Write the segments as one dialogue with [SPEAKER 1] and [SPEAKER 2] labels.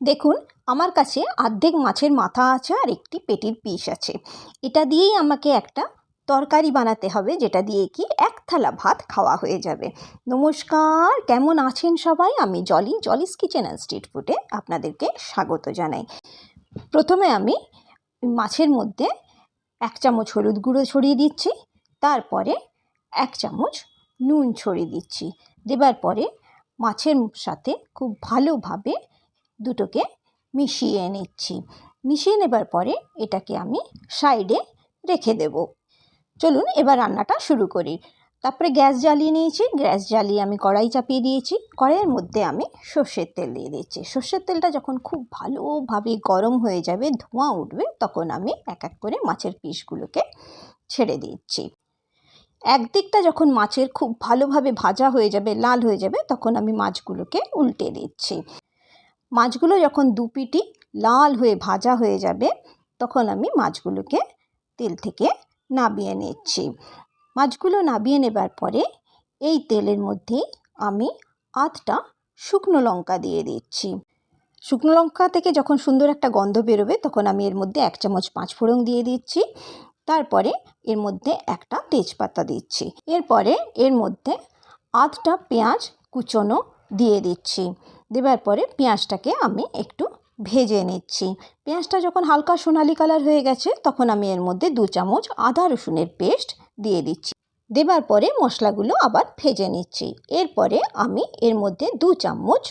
[SPEAKER 1] দেখুন, আমার কাছে অর্ধেক মাছের মাথা আছে আর একটি পেটির পিস আছে। এটা দিয়েই আমাকে একটা তরকারি বানাতে হবে, যেটা দিয়ে কি এক থালা ভাত খাওয়া হয়ে যাবে। নমস্কার, কেমন আছেন সবাই? আমি Jolly, Jolly's kitchen and street ফুডে আপনাদেরকে স্বাগত জানাই। প্রথমে আমি মাছের মধ্যে এক চামচ হলুদ গুঁড়ো ছড়িয়ে দিচ্ছি, তারপরে এক চামচ নুন ছড়িয়ে দিচ্ছি। দেবার পরে মাছের সাথে খুব ভালোভাবে দুটোকে মিশিয়ে নিচ্ছি। মিশিয়ে নেবার পরে এটাকে আমি সাইডে রেখে দেব। চলুন এবার রান্নাটা শুরু করি। তারপরে গ্যাস জ্বালিয়ে নিয়েছি। গ্যাস জ্বালিয়ে আমি কড়াই চাপিয়ে দিয়েছি। কড়াইয়ের মধ্যে আমি সর্ষের তেল দিয়ে দিচ্ছি। সর্ষের তেলটা যখন খুব ভালোভাবে গরম হয়ে যাবে, ধোঁয়া উঠবে, তখন আমি এক এক করে মাছের পিসগুলোকে ছেড়ে দিচ্ছি। একদিকটা যখন মাছের খুব ভালোভাবে ভাজা হয়ে যাবে, লাল হয়ে যাবে, তখন আমি মাছগুলোকে উল্টে দিচ্ছি। মাছগুলো যখন দু দুপিটি লাল হয়ে ভাজা হয়ে যাবে, তখন আমি মাছগুলোকে তেল থেকে নাবিয়ে নিচ্ছি। মাছগুলো নাবিয়ে নেবার পরে এই তেলের মধ্যেই আমি আধটা শুকনো লঙ্কা দিয়ে দিচ্ছি। শুকনো লঙ্কা থেকে যখন সুন্দর একটা গন্ধ বেরোবে, তখন আমি এর মধ্যে এক চামচ পাঁচফোড়ন দিয়ে দিচ্ছি। তারপরে এর মধ্যে একটা তেজপাতা দিচ্ছি। এরপরে এর মধ্যে আধটা পেঁয়াজ কুচনো দিয়ে দিচ্ছি। দেবার পরে পেঁয়াজটাকে আমি একটু ভেজে নিচ্ছি। পেঁয়াজটা যখন হালকা সোনালি কালার হয়ে গেছে, তখন আমি এর মধ্যে দু চামচ আদা রসুনের পেস্ট দিয়ে দিচ্ছি। দেবার পরে মশলাগুলো আবার ভেজে নিচ্ছি। এরপরে আমি এর মধ্যে দু চামচ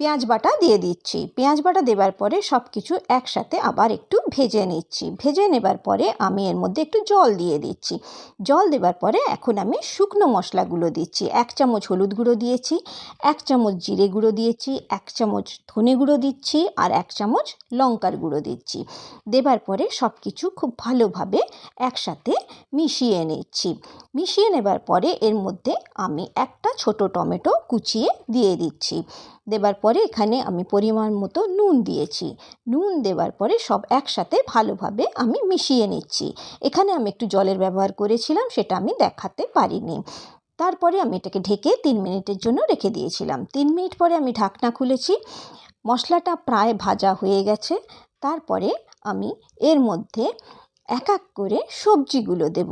[SPEAKER 1] পেঁয়াজ বাটা দিয়ে দিচ্ছি। পেঁয়াজ বাটা দেবার পরে সব কিছু একসাথে আবার একটু ভেজে নিচ্ছি। ভেজে নেবার পরে আমি এর মধ্যে একটু জল দিয়ে দিচ্ছি। জল দেবার পরে এখন আমি শুকনো মশলাগুলো দিচ্ছি। এক চামচ হলুদ গুঁড়ো দিয়েছি, এক চামচ জিরে গুঁড়ো দিয়েছি, এক চামচ ধনে গুঁড়ো দিচ্ছি আর এক চামচ লঙ্কার গুঁড়ো দিচ্ছি। দেবার পরে সব কিছু খুব ভালোভাবে একসাথে মিশিয়ে নিচ্ছি। মিশিয়ে নেবার পরে এর মধ্যে আমি একটা ছোট টমেটো কুচিয়ে দিয়ে দিচ্ছি। দেবার পরে এখানে আমি পরিমাণ মতো নুন দিয়েছি। নুন দেওয়ার পরে সব একসাথে ভালোভাবে আমি মিশিয়ে নিচ্ছি। এখানে আমি একটু জলের ব্যবহার করেছিলাম, সেটা আমি দেখাতে পারিনি। তারপরে আমি এটাকে ঢেকে তিন মিনিটের জন্য রেখে দিয়েছিলাম। তিন মিনিট পরে আমি ঢাকনা খুলেছি। মশলাটা প্রায় ভাজা হয়ে গেছে। তারপরে আমি এর মধ্যে এক এক করে সবজিগুলো দেব।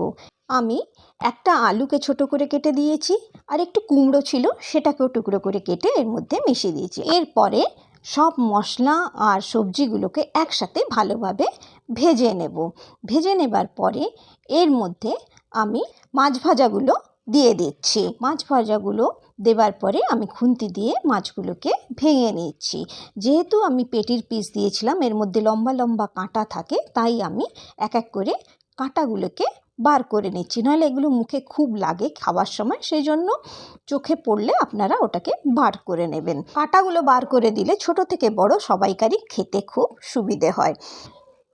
[SPEAKER 1] আমি একটা আলুকে ছোট করে কেটে দিয়েছি, আর একটু কুমড়ো ছিল সেটাকেও টুকরো করে কেটে এর মধ্যে মিশিয়ে দিয়েছি। এরপরে সব মশলা আর সবজিগুলোকে একসাথে ভালোভাবে ভেজে নেব। ভেজে নেবার পরে এর মধ্যে আমি মাছ ভাজাগুলো দিয়ে দিচ্ছি। মাছ ভাজাগুলো দেবার পরে আমি খুন্তি দিয়ে মাছগুলোকে ভেঙে নিচ্ছি। যেহেতু আমি পেটির পিস দিয়েছিলাম, এর মধ্যে লম্বা লম্বা কাঁটা থাকে, তাই আমি এক এক করে কাঁটাগুলোকে বার করে নিচ্ছি। নাহলে এগুলো মুখে খুব লাগে খাওয়ার সময় সেই জন্য চোখে পড়লে আপনারা ওটাকে বার করে নেবেন। কাঁটাগুলো বার করে দিলে ছোট থেকে বড় সবাইকারই খেতে খুব সুবিধে হয়।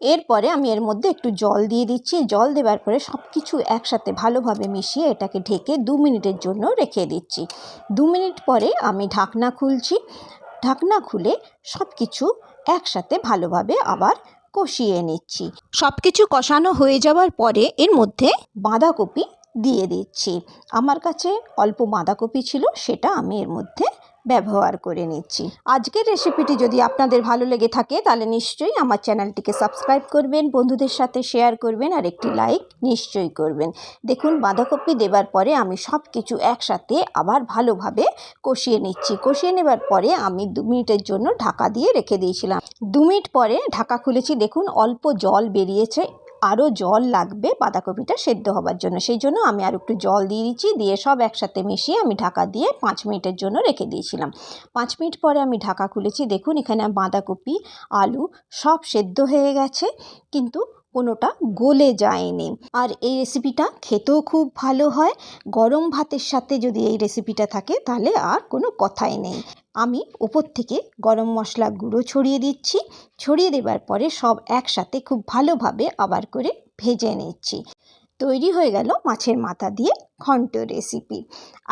[SPEAKER 1] এরপরে আমি এর মধ্যে একটু জল দিয়ে দিচ্ছি। জল দেওয়ার পরে সব কিছু একসাথে ভালোভাবে মিশিয়ে এটাকে ঢেকে দু মিনিটের জন্য রেখে দিচ্ছি। দু মিনিট পরে আমি ঢাকনা খুলছি। ঢাকনা খুলে সব কিছু একসাথে ভালোভাবে আবার কষিয়ে নিচ্ছি। সব কিছু কষানো হয়ে যাওয়ার পরে এর মধ্যে বাঁধাকপি দিয়ে দিচ্ছি। আমার কাছে অল্প বাঁধাকপি ছিল, সেটা আমি এর মধ্যে ব্যবহার করে নিচ্ছি। আজকের রেসিপিটি যদি আপনাদের ভালো লেগে থাকে, তাহলে নিশ্চয়ই আমার চ্যানেলটিকে সাবস্ক্রাইব করবেন, বন্ধুদের সাথে শেয়ার করবেন আর একটি লাইক নিশ্চয়ই করবেন। দেখুন, বাঁধাকপি দেবার পরে আমি সব কিছু একসাথে আবার ভালোভাবে কষিয়ে নিচ্ছি। কষিয়ে নেবার পরে আমি দু মিনিটের জন্য ঢাকা দিয়ে রেখে দিয়েছিলাম। দু মিনিট পরে ঢাকা খুলেছি। দেখুন, অল্প জল বেরিয়েছে। আরও জল লাগবে বাঁধাকপিটা সেদ্ধ হবার জন্য। সেই জন্য আমি আর একটু জল দিয়ে দিচ্ছি, দিয়ে সব একসাথে মিশিয়ে আমি ঢাকা দিয়ে পাঁচ মিনিটের জন্য রেখে দিয়েছিলাম। পাঁচ মিনিট পরে আমি ঢাকা খুলেছি। দেখুন এখানে বাঁধাকপি, আলু সব সেদ্ধ হয়ে গেছে। কিন্তু কোনোটা গলে যায়নি। আর এই রেসিপিটা খেতেও খুব ভালো হয়। গরম ভাতের সাথে যদি এই রেসিপিটা থাকে, তাহলে আর কোনো কথাই নেই। আমি ওপর থেকে গরম মশলা গুঁড়ো ছড়িয়ে দিচ্ছি। ছড়িয়ে দেবার পরে সব একসাথে খুব ভালোভাবে আবার করে ভেজে নিচ্ছি। তৈরি হয়ে গেল মাছের মাথা দিয়ে ঘন্ট রেসিপি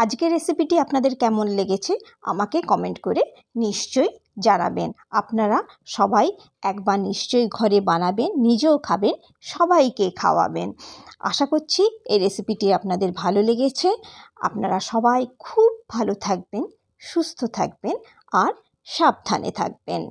[SPEAKER 1] আজকের রেসিপিটি আপনাদের কেমন লেগেছে, আমাকে কমেন্ট করে নিশ্চয়ই জানাবেন। আপনারা সবাই একবার নিশ্চয়ই ঘরে বানাবেন, নিজেও খাবেন, সবাইকে খাওয়াবেন। আশা করছি এই রেসিপিটি আপনাদের ভালো লেগেছে। আপনারা সবাই খুব ভালো থাকবেন, সুস্থ থাকবেন আর সাবধানে থাকবেন।